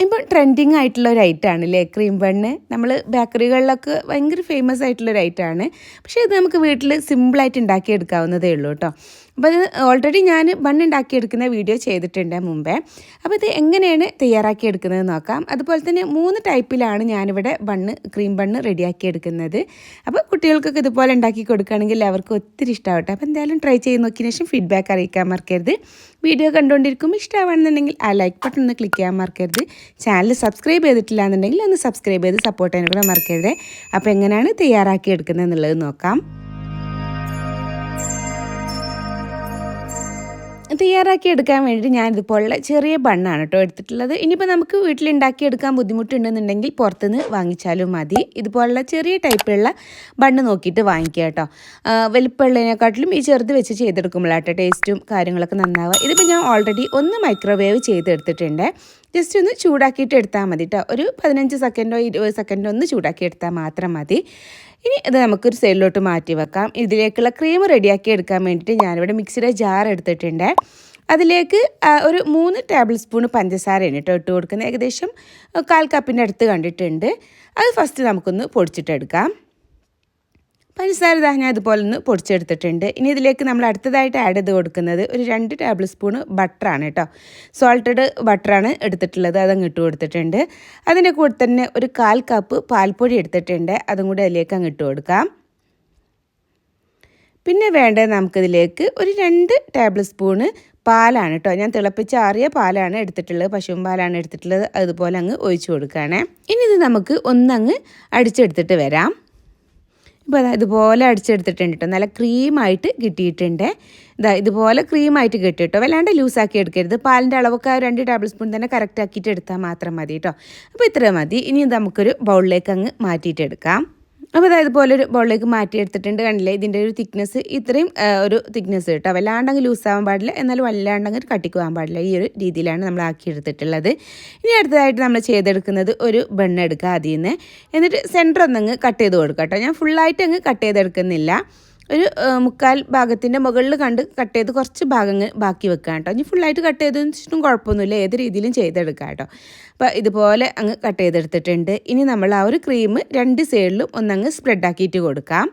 ഇപ്പോൾ ട്രെൻഡിങ് ആയിട്ടുള്ള ഒരു ഐറ്റമാണ് അല്ലേ ക്രീം ബണ്ണ് നമ്മൾ ബേക്കറികളിലൊക്കെ ഭയങ്കര ഫേമസ് ആയിട്ടുള്ള ഒരു ഐറ്റമാണ് പക്ഷേ ഇത് നമുക്ക് വീട്ടിൽ സിമ്പിളായിട്ട് ഉണ്ടാക്കിയെടുക്കാവുന്നതേ ഉള്ളൂ കേട്ടോ അപ്പോൾ ഇത് ഓൾറെഡി ഞാൻ ബണ്ണുണ്ടാക്കി ഉണ്ടാക്കിയെടുക്കുന്ന വീഡിയോ ചെയ്തിട്ടുണ്ട് മുമ്പേ. അപ്പോൾ ഇത് എങ്ങനെയാണ് തയ്യാറാക്കി എടുക്കുന്നത് നോക്കാം. അതുപോലെ തന്നെ മൂന്ന് ടൈപ്പിലാണ് ഞാനിവിടെ ബണ്ണ് ക്രീം ബണ്ണ് റെഡിയാക്കി എടുക്കുന്നത് അപ്പോൾ കുട്ടികൾക്കൊക്കെ ഇതുപോലെ ഉണ്ടാക്കി കൊടുക്കുകയാണെങ്കിൽ അവർക്ക് ഒത്തിരി ഇഷ്ടമാവട്ടെ അപ്പോൾ എന്തായാലും ട്രൈ ചെയ്ത് നോക്കിയതിന് ശേഷം ഫീഡ്ബാക്ക് അറിയിക്കാൻ മറക്കരുത്. വീഡിയോ കണ്ടുകൊണ്ടിരിക്കുമ്പോൾ ഇഷ്ടമാണെന്നുണ്ടെങ്കിൽ ആ ലൈക്ക് ബട്ടൺ ഒന്ന് ക്ലിക്ക് ചെയ്യാൻ മറക്കരുത്. ചാനൽ സബ്സ്ക്രൈബ് ചെയ്തിട്ടില്ല എന്നുണ്ടെങ്കിൽ ഒന്ന് സബ്സ്ക്രൈബ് ചെയ്ത് സപ്പോർട്ട് ചെയ്യാൻ കൂടെ മറക്കരുത്. അപ്പോൾ എങ്ങനെയാണ് തയ്യാറാക്കി എടുക്കുന്നത് എന്നുള്ളത് നോക്കാം. തയ്യാറാക്കി എടുക്കാൻ വേണ്ടിയിട്ട് ഞാൻ ഇതുപോലുള്ള ചെറിയ ബണ്ണാണ് കേട്ടോ എടുത്തിട്ടുള്ളത്. ഇനിയിപ്പോൾ നമുക്ക് വീട്ടിലുണ്ടാക്കിയെടുക്കാൻ ബുദ്ധിമുട്ടുണ്ടെന്നുണ്ടെങ്കിൽ പുറത്തുനിന്ന് വാങ്ങിച്ചാലും മതി. ഇതുപോലുള്ള ചെറിയ ടൈപ്പിലുള്ള ബണ്ണ് നോക്കിയിട്ട് വാങ്ങിക്കുക കേട്ടോ. വലിപ്പമുള്ളതിനെക്കാട്ടിലും ഈ ചെറുത് വെച്ച് ചെയ്തെടുക്കുമ്പോഴാട്ടോ ടേസ്റ്റും കാര്യങ്ങളൊക്കെ നന്നാവുക. ഇതിപ്പോൾ ഞാൻ ഓൾറെഡി ഒന്ന് മൈക്രോവേവ് ചെയ്തെടുത്തിട്ടുണ്ട്. ജസ്റ്റ് ഒന്ന് ചൂടാക്കിയിട്ട് എടുത്താൽ മതി കേട്ടോ. ഒരു പതിനഞ്ച് സെക്കൻഡോ ഇരുപത് സെക്കൻഡോ ഒന്ന് ചൂടാക്കി എടുത്താൽ മാത്രം മതി. ഇനി ഇത് നമുക്കൊരു സൈഡിലോട്ട് മാറ്റി വെക്കാം. ഇതിലേക്കുള്ള ക്രീം റെഡിയാക്കി എടുക്കാൻ വേണ്ടിയിട്ട് ഞാനിവിടെ മിക്സിയുടെ ജാർ എടുത്തിട്ടുണ്ട്. അതിലേക്ക് ഒരു മൂന്ന് ടേബിൾ സ്പൂൺ പഞ്ചസാരയാണ് കേട്ടോ ഇട്ട് കൊടുക്കുന്നത്. ഏകദേശം കാൽ കപ്പിന്റെ അടുത്ത് കണ്ടിട്ടുണ്ട്. അത് ഫസ്റ്റ് നമുക്കൊന്ന് പൊടിച്ചിട്ടെടുക്കാം. പഞ്ചസാര ദാ ഞാൻ ഇതുപോലെ ഒന്ന് പൊടിച്ചെടുത്തിട്ടുണ്ട്. ഇനി ഇതിലേക്ക് നമ്മൾ അടുത്തതായിട്ട് ആഡ് ചെയ്ത് കൊടുക്കുന്നത് ഒരു രണ്ട് ടേബിൾ സ്പൂണ് ബട്ടറാണ് കേട്ടോ സോൾട്ടഡ് ബട്ടറാണ് എടുത്തിട്ടുള്ളത് അതങ്ങ് ഇട്ട് കൊടുത്തിട്ടുണ്ട്. അതിന്റെ കൂടെ തന്നെ ഒരു കാൽ കപ്പ് പാൽപ്പൊടി എടുത്തിട്ടുണ്ട് അതും കൂടി അതിലേക്ക് അങ്ങ് ഇട്ട് കൊടുക്കാം. പിന്നെ വേണ്ടത് നമുക്കിതിലേക്ക് ഒരു രണ്ട് ടേബിൾ സ്പൂണ് പാലാണ് കേട്ടോ ഞാൻ തിളപ്പിച്ചാറിയ പാലാണ് എടുത്തിട്ടുള്ളത് പശുവും പാലാണ് എടുത്തിട്ടുള്ളത് അതുപോലെ അങ്ങ് ഒഴിച്ചു കൊടുക്കുകയാണേ. ഇനി ഇത് നമുക്ക് ഒന്നങ്ങ് അടിച്ചെടുത്തിട്ട് വരാം. ഇപ്പോൾ അതാ ഇതുപോലെ അടിച്ചെടുത്തിട്ടുണ്ട് കേട്ടോ നല്ല ക്രീമായിട്ട് കിട്ടിയിട്ടുണ്ട്. ഇതാ ഇതുപോലെ ക്രീമായിട്ട് കിട്ടി കേട്ടോ വല്ലാണ്ട് ലൂസാക്കി എടുക്കരുത്. പാലിന്റെ അളവൊക്കെ രണ്ട് ടേബിൾ സ്പൂൺ തന്നെ കറക്റ്റ് ആക്കിയിട്ട് എടുത്താൽ മാത്രം മതി കേട്ടോ അപ്പോൾ ഇത്ര മതി. ഇനി നമുക്കൊരു ബൗളിലേക്ക് അങ്ങ് മാറ്റിയിട്ട് എടുക്കാം. അപ്പോൾ അതായത് പോലെ ഒരു ബോളിലേക്ക് മാറ്റി എടുത്തിട്ടുണ്ട് കണ്ടില്ലേ? ഇതിന്റെ ഒരു തിക്നെസ് ഇത്രയും ഒരു തിക്നെസ് കേട്ടോ. ലൂസ് ആവാൻ പാടില്ല. എന്നാലും വല്ലാണ്ടങ്ങ് പോകാൻ പാടില്ല. ഈ ഒരു രീതിയിലാണ് നമ്മൾ ആക്കി എടുത്തിട്ടുള്ളത് ഇനി അടുത്തതായിട്ട് നമ്മൾ ചെയ്തെടുക്കുന്നത് ഒരു ബണ്ണ് എടുക്കുക അതിൽ നിന്ന് എന്നിട്ട് സെന്റർ ഒന്നങ്ങ് കട്ട് ചെയ്ത് കൊടുക്കാം കേട്ടോ. ഞാൻ ഫുള്ളായിട്ട് അങ്ങ് കട്ട് ചെയ്തെടുക്കുന്നില്ല. ഒരു മുക്കാൽ ഭാഗത്തിന്റെ മുകളിൽ കണ്ട് കട്ട് ചെയ്ത് കുറച്ച് ഭാഗങ്ങൾ ബാക്കി വെക്കാം കേട്ടോ ഇനി ഫുള്ളായിട്ട് കട്ട് ചെയ്തതിന് വെച്ചിട്ടും കുഴപ്പമൊന്നുമില്ല. ഏത് രീതിയിലും ചെയ്തെടുക്കാം കേട്ടോ അപ്പോൾ ഇതുപോലെ അങ്ങ് കട്ട് ചെയ്തെടുത്തിട്ടുണ്ട്. ഇനി നമ്മൾ ആ ഒരു ക്രീം രണ്ട് സൈഡിലും ഒന്നങ്ങ് സ്പ്രെഡാക്കിയിട്ട് കൊടുക്കാം.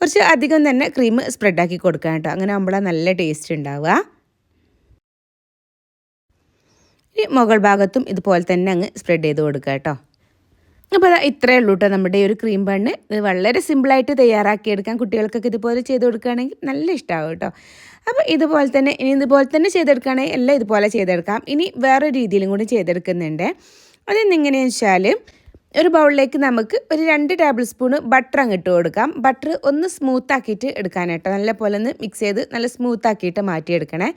കുറച്ച് അധികം തന്നെ ക്രീം സ്പ്രെഡാക്കി കൊടുക്കാം കേട്ടോ അങ്ങനെ ആകുമ്പോഴാണ് നല്ല ടേസ്റ്റ് ഉണ്ടാവുക. മുകൾ ഭാഗത്തും ഇതുപോലെ തന്നെ അങ്ങ് സ്പ്രെഡ് ചെയ്ത് കൊടുക്കുക കേട്ടോ അപ്പോൾ അതാ ഇത്രയേ ഉള്ളൂ കേട്ടോ നമ്മുടെ ഒരു ക്രീം ബണ്ണ് ഇത് വളരെ സിമ്പിളായിട്ട് തയ്യാറാക്കിയെടുക്കാം. കുട്ടികൾക്കൊക്കെ ഇതുപോലെ ചെയ്ത് കൊടുക്കുകയാണെങ്കിൽ നല്ല ഇഷ്ടമാവും കേട്ടോ അപ്പോൾ ഇതുപോലെ തന്നെ ഇനി ഇതുപോലെ തന്നെ ചെയ്തെടുക്കുകയാണെങ്കിൽ എല്ലാം ഇതുപോലെ ചെയ്തെടുക്കാം. ഇനി വേറെ രീതിയിലും കൂടി ചെയ്തെടുക്കുന്നുണ്ട്. അതെന്നെങ്ങനെയാണെന്ന് വെച്ചാൽ ഒരു ബൗളിലേക്ക് നമുക്ക് ഒരു രണ്ട് ടേബിൾ സ്പൂണ് ബട്ടർ അങ്ങ് ഇട്ട് കൊടുക്കാം. ബട്ടർ ഒന്ന് സ്മൂത്ത് ആക്കിയിട്ട് എടുക്കാനായിട്ട് നല്ല പോലെ ഒന്ന് മിക്സ് ചെയ്ത് നല്ല സ്മൂത്ത് ആക്കിയിട്ട് മാറ്റിയെടുക്കണേ.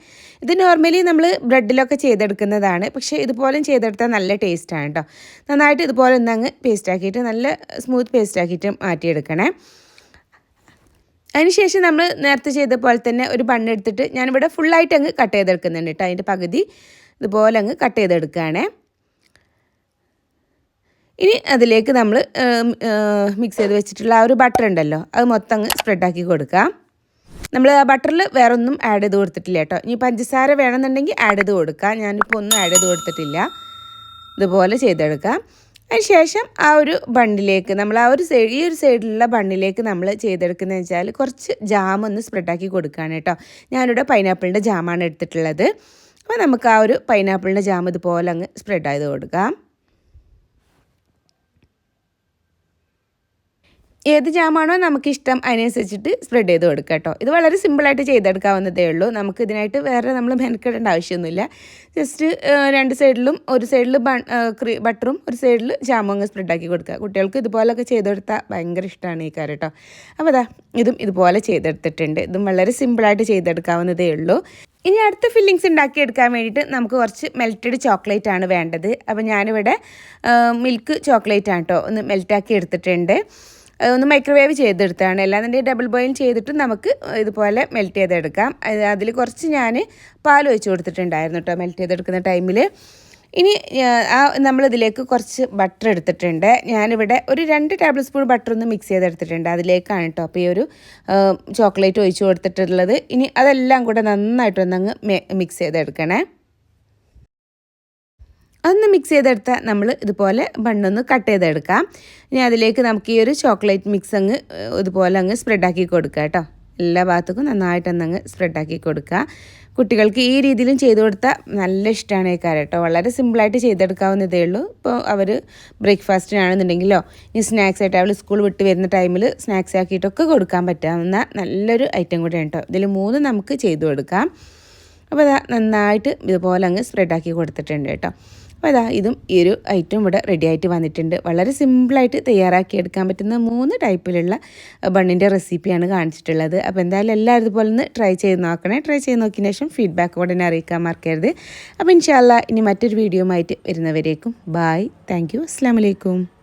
ഇത് നോർമലി നമ്മൾ ബ്രെഡിലൊക്കെ ചെയ്തെടുക്കുന്നതാണ്. പക്ഷേ ഇതുപോലും ചെയ്തെടുത്താൽ നല്ല ടേസ്റ്റാണ് കേട്ടോ. നന്നായിട്ട് ഇതുപോലെ ഒന്ന് അങ്ങ് പേസ്റ്റ് ആക്കിയിട്ട് നല്ല സ്മൂത്ത് പേസ്റ്റ് ആക്കിയിട്ട് മാറ്റിയെടുക്കണേ. അതിനുശേഷം നമ്മൾ നേരത്തെ ചെയ്ത പോലെ തന്നെ ഒരു ബണ്ണെടുത്തിട്ട് ഞാനിവിടെ ഫുള്ളായിട്ട് അങ്ങ് കട്ട് ചെയ്തെടുക്കുന്നുണ്ട് കേട്ടോ. അതിന്റെ പകുതി ഇതുപോലെ അങ്ങ് കട്ട് ചെയ്തെടുക്കുകയാണേ. ഇനി അതിലേക്ക് നമ്മൾ മിക്സ് ചെയ്ത് വെച്ചിട്ടുള്ള ആ ഒരു ബട്ടർ ഉണ്ടല്ലോ അത് മൊത്തം അങ്ങ് സ്പ്രെഡാക്കി കൊടുക്കാം. നമ്മൾ ആ ബട്ടറിൽ വേറെ ഒന്നും ആഡ് ചെയ്ത് കൊടുത്തിട്ടില്ല കേട്ടോ. ഇനി പഞ്ചസാര വേണമെന്നുണ്ടെങ്കിൽ ആഡ് ചെയ്ത് കൊടുക്കാം. ഞാനിപ്പോൾ ഒന്നും ആഡ് ചെയ്ത് കൊടുത്തിട്ടില്ല. ഇതുപോലെ ചെയ്തെടുക്കാം. അതിനുശേഷം ആ ഒരു ബണ്ണിലേക്ക് നമ്മൾ ആ ഒരു സൈഡ് ഈ ഒരു സൈഡിലുള്ള ബണ്ണിലേക്ക് നമ്മൾ ചെയ്തെടുക്കുന്നത് വെച്ചാൽ കുറച്ച് ജാം ഒന്ന് സ്പ്രെഡാക്കി കൊടുക്കുകയാണ് കേട്ടോ. ഞാനിവിടെ പൈനാപ്പിളിന്റെ ജാമാണ് എടുത്തിട്ടുള്ളത്. അപ്പോൾ നമുക്ക് ആ ഒരു പൈനാപ്പിളിന്റെ ജാം ഇതുപോലെ അങ്ങ് സ്പ്രെഡ് ചെയ്ത് കൊടുക്കാം. ഏത് ജാമാണോ നമുക്കിഷ്ടം അതിനനുസരിച്ചിട്ട് സ്പ്രെഡ് ചെയ്ത് കൊടുക്കുക കേട്ടോ. ഇത് വളരെ സിമ്പിളായിട്ട് ചെയ്തെടുക്കാവുന്നതേ ഉള്ളൂ. നമുക്ക് ഇതിനായിട്ട് വേറെ നമ്മൾ മെനക്കെടേണ്ട ആവശ്യമൊന്നുമില്ല. ജസ്റ്റ് രണ്ട് സൈഡിലും ഒരു സൈഡിൽ ബട്ടറും ഒരു സൈഡിൽ ജാമും അങ്ങ് സ്പ്രെഡാക്കി കൊടുക്കുക. കുട്ടികൾക്ക് ഇതുപോലൊക്കെ ചെയ്തെടുത്താൽ ഭയങ്കര ഇഷ്ടമാണ് ഈ കാര്യം കേട്ടോ. അപ്പോൾ അതാ ഇതും ഇതുപോലെ ചെയ്തെടുത്തിട്ടുണ്ട്. ഇതും വളരെ സിമ്പിളായിട്ട് ചെയ്തെടുക്കാവുന്നതേ ഉള്ളൂ. ഇനി അടുത്ത ഫില്ലിങ്സ് ഉണ്ടാക്കിയെടുക്കാൻ വേണ്ടിയിട്ട് നമുക്ക് കുറച്ച് മെൽറ്റഡ് ചോക്ലേറ്റ് ആണ് വേണ്ടത്. അപ്പോൾ ഞാനിവിടെ മിൽക്ക് ചോക്ലേറ്റ് ആണ് കേട്ടോ ഒന്ന് മെൽറ്റാക്കി എടുത്തിട്ടുണ്ട്. ഒന്ന് മൈക്രോവേവ് ചെയ്തെടുത്താണ്. തന്നെ ഡബിൾ ബോയിൽ ചെയ്തിട്ട് നമുക്ക് ഇതുപോലെ മെൽറ്റ് ചെയ്തെടുക്കാം. അതിൽ കുറച്ച് ഞാൻ പാൽ ഒഴിച്ച് കൊടുത്തിട്ടുണ്ടായിരുന്നു കേട്ടോ മെൽറ്റ് ചെയ്തെടുക്കുന്ന ടൈമിൽ ഇനി ആ നമ്മളിതിലേക്ക് കുറച്ച് ബട്ടർ എടുത്തിട്ടുണ്ട്. ഞാനിവിടെ ഒരു രണ്ട് ടേബിൾ സ്പൂൺ ബട്ടർ ഒന്ന് മിക്സ് ചെയ്തെടുത്തിട്ടുണ്ട്. അതിലേക്കാണ് കേട്ടോ അപ്പോൾ ഈ ഒരു ചോക്ലേറ്റ് ഒഴിച്ച് കൊടുത്തിട്ടുള്ളത്. ഇനി അതെല്ലാം കൂടെ നന്നായിട്ടൊന്നങ്ങ് മിക്സ് ചെയ്തെടുക്കണേ. അതൊന്ന് മിക്സ് ചെയ്തെടുത്ത നമ്മൾ ഇതുപോലെ ബണ്ണൊന്ന് കട്ട് ചെയ്തെടുക്കാം. ഇനി അതിലേക്ക് നമുക്ക് ഈ ഒരു ചോക്ലേറ്റ് മിക്സ് അങ്ങ് ഇതുപോലെ അങ്ങ് സ്പ്രെഡാക്കി കൊടുക്കുക കേട്ടോ. എല്ലാ ഭാഗത്തേക്കും നന്നായിട്ടൊന്നങ്ങ് സ്പ്രെഡാക്കി കൊടുക്കുക. കുട്ടികൾക്ക് ഈ രീതിയിലും ചെയ്തു കൊടുത്താൽ നല്ല ഇഷ്ടമാണ് ഈ കാര്യം വളരെ സിമ്പിളായിട്ട് ചെയ്തെടുക്കാവുന്നതേ ഉള്ളൂ. ഇപ്പോൾ അവർ ബ്രേക്ക്ഫാസ്റ്റിനാണെന്നുണ്ടെങ്കിലോ ഇനി സ്നാക്സ് ആയിട്ട് അവൾ സ്കൂൾ വിട്ട് വരുന്ന ടൈമിൽ സ്നാക്സ് ആക്കിയിട്ടൊക്കെ കൊടുക്കാൻ പറ്റാവുന്ന നല്ലൊരു ഐറ്റം കൂടെയാണ് കേട്ടോ. ഇതിൽ മൂന്ന് നമുക്ക് ചെയ്തു കൊടുക്കാം. അപ്പോൾ നന്നായിട്ട് ഇതുപോലെ അങ്ങ് സ്പ്രെഡാക്കി കൊടുത്തിട്ടുണ്ട് കേട്ടോ. അപ്പോൾ അതാ ഇതും ഈ ഒരു ഐറ്റം ഇവിടെ റെഡി ആയിട്ട് വന്നിട്ടുണ്ട്. വളരെ സിമ്പിളായിട്ട് തയ്യാറാക്കി എടുക്കാൻ പറ്റുന്ന മൂന്ന് ടൈപ്പിലുള്ള ബണ്ണിന്റെ റെസിപ്പിയാണ് കാണിച്ചിട്ടുള്ളത്. അപ്പോൾ എന്തായാലും എല്ലാവരും ഇതുപോലെ ഒന്ന് ട്രൈ ചെയ്ത് നോക്കണേ. ട്രൈ ചെയ്ത് നോക്കിയതിന് ശേഷം ഫീഡ്ബാക്ക് ഉടനെ അറിയിക്കാൻ മറക്കരുത്. അപ്പോൾ ഇൻഷാല്ല ഇനി മറ്റൊരു വീഡിയോ ആയിട്ട് വരുന്നവരേക്കും. ബായ് താങ്ക് യു അസ്സാം